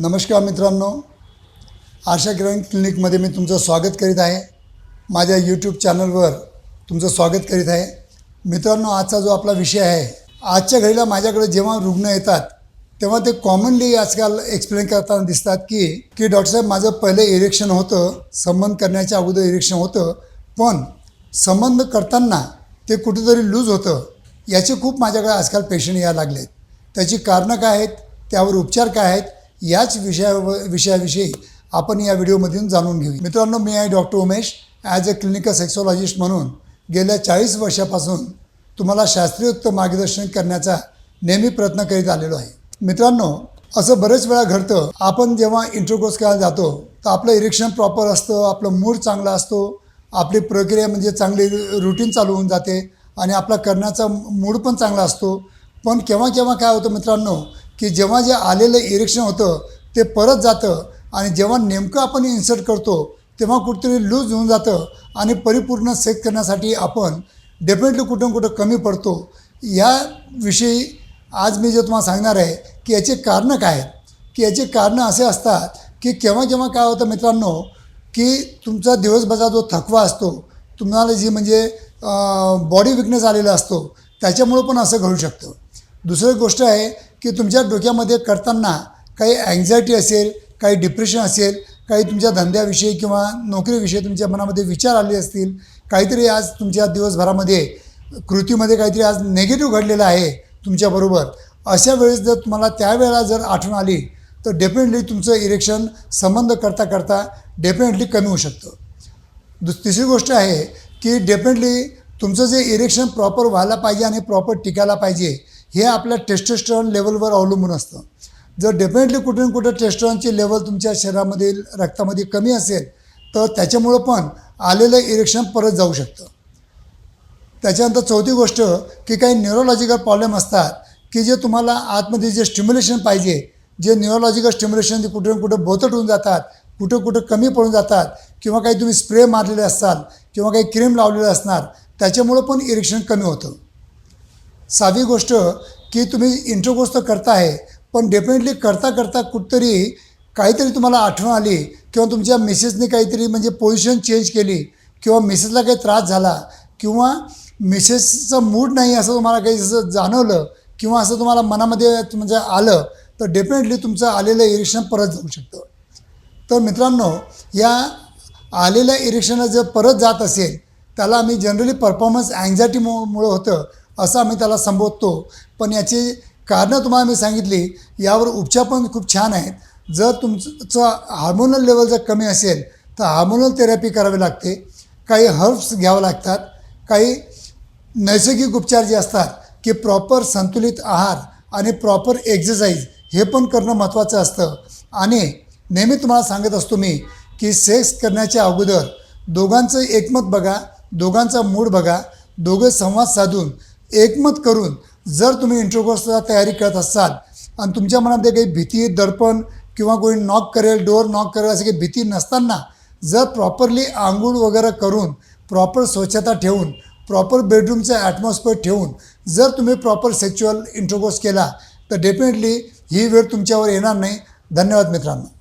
नमस्कार मित्रांनो. आशा किरण क्लिनिकमध्ये मी तुमचं स्वागत करीत आहे. माझ्या यूट्यूब चॅनलवर तुमचं स्वागत करीत आहे. मित्रांनो आजचा जो आपला विषय आहे आजच्या घडीला माझ्याकडे जेव्हा रुग्ण येतात तेव्हा ते कॉमनली आजकाल एक्सप्लेन करताना दिसतात की की डॉक्टर साहेब माझं पहिलं इरेक्शन होतं संबंध करण्याच्या अगोदर इरेक्शन होतं पण संबंध करताना ते कुठेतरी लूज होतं याचे खूप माझ्याकडे आजकाल पेशंट यायला लागले आहेत त्याची कारणं काय आहेत? त्यावर उपचार काय आहेत? याच विषया विषयाविषयी आपण या व्हिडिओमधून जाणून घेऊ मित्रांनो मी आहे doctor Umesh. As a clinical sexologist म्हणून गेल्या चाळीस वर्षापासून तुम्हाला शास्त्रीयोक्त मार्गदर्शन करण्याचा नेहमी प्रयत्न करीत आलेलो आहे. मित्रांनो असं बरेच वेळा घडतं आपण जेव्हा इंटरकोर्स करायला जातो तर आपलं इरेक्शन प्रॉपर असतं आपलं मूड चांगला असतो आपली प्रक्रिया म्हणजे चांगली रुटीन चालू होऊन जाते आणि आपला करण्याचा मूड पण चांगला असतो. पण केव्हा केव्हा काय होतं मित्रांनो की जेव्हा जे आलेलं इरेक्शन होतं ते परत जातं आणि जेव्हा नेमकं आपण इन्सर्ट करतो तेव्हा कुठेतरी लूज होऊन जातं आणि परिपूर्ण सेक करण्यासाठी आपण डेफिनेटली कुठं कुठं कमी पडतो. याविषयी आज मी जे तुम्हाला सांगणार आहे की याचे कारणं काय आहेत? की याचे कारणं असे असतात की केव्हा केव्हा काय होतं मित्रांनो की तुमचा दिवसभराचा जो थकवा असतो तुम्हाला जी म्हणजे बॉडी विकनेस आलेला असतो त्याच्यामुळं पण असं घडू शकतं. दुसरी गोष्ट आहे की तुमच्या डोक्यामध्ये करताना काही अँझायटी असेल काही डिप्रेशन असेल काही तुमच्या धंद्याविषयी किंवा नोकरीविषयी तुमच्या मनामध्ये विचार आले असतील काहीतरी आज तुमच्या दिवसभरामध्ये कृतीमध्ये काहीतरी आज नेगेटिव्ह घडलेलं आहे तुमच्याबरोबर. अशा वेळेस जर तुम्हाला त्यावेळेला जर आठवण आली तर डेफिनेटली तुमचं इरेक्शन संबंध करता करता डेफिनेटली कमी होऊ शकतं. दुस तिसरी गोष्ट आहे की डेफिनेटली तुमचं जे इरेक्शन प्रॉपर व्हायला पाहिजे आणि प्रॉपर टिकायला पाहिजे हे आपल्या टेस्टोस्टेरॉन लेवलवर अवलंबून असतं. जर डेफिनेटली कुठून कुठं टेस्टोस्टेरॉनची लेवल तुमच्या शरीरामध्ये रक्तामध्ये कमी असेल तर त्याच्यामुळं पण आलेलं इरेक्शन परत जाऊ शकतं. त्याच्यानंतर चौथी गोष्ट की काही न्यूरोलॉजिकल प्रॉब्लेम असतात की जे तुम्हाला आतमध्ये जे स्टिम्युलेशन पाहिजे जे न्यूरोलॉजिकल स्टिम्युलेशन ते कुठं कुठं बोतट होऊन जातात कुठं कुठं कमी पडून जातात किंवा काही तुम्ही स्प्रे मारलेले असाल किंवा काही क्रीम लावलेले असणार त्याच्यामुळं पण इरेक्शन कमी होतं. सहावी गोष्ट की तुम्ही इंट्रोकोर्स तर करताय पण डेफिनेटली करता करता कुठतरी काहीतरी तुम्हाला आठवण आली किंवा तुमच्या मिसेसने काहीतरी म्हणजे पोझिशन चेंज केली किंवा मिसेसला काही त्रास झाला किंवा मिसेसचा मूड नाही असं तुम्हाला काही जसं जाणवलं किंवा असं तुम्हाला मनामध्ये म्हणजे आलं तर डेफिनेटली तुमचं आलेलं इरेक्शन परत जाऊ शकतं. तर मित्रांनो या आलेल्या इरेक्शनला जर परत जात असेल त्याला आम्ही जनरली परफॉर्मन्स अँझायटीमु मुळं होतं असं आम्ही त्याला संबोधतो. पण याची कारणं तुम्हाला मी सांगितली यावर उपचार पण खूप छान आहेत. जर तुमचं हार्मोनल लेवल जर कमी असेल तर हार्मोनल थेरपी करावी लागते. काही हर्ब्स घ्यावं लागतात. काही नैसर्गिक उपचार जे असतात की प्रॉपर संतुलित आहार आणि प्रॉपर एक्झरसाईज हे पण करणं महत्त्वाचं असतं. आणि नेहमी तुम्हाला सांगत असतो मी की सेक्स करण्याच्या अगोदर दोघांचं एकमत बघा दोघांचा मूड बघा दोघे संवाद साधून एकमत करून जर तुम्ही इंटरकोर्सला तयारी करत असाल आणि तुमच्या मनामध्ये काही भीती दडपण किंवा कोणी नॉक करेल डोअर नॉक करेल अशी काही भीती नसताना जर प्रॉपरली आंघोळ वगैरे करून प्रॉपर स्वच्छता ठेवून प्रॉपर बेडरूमचं ॲटमॉस्फिअर ठेवून जर तुम्ही प्रॉपर सेक्च्युअल इंट्रोकोर्स केला तर डेफिनेटली ही वेळ तुमच्यावर येणार नाही. धन्यवाद मित्रांनो.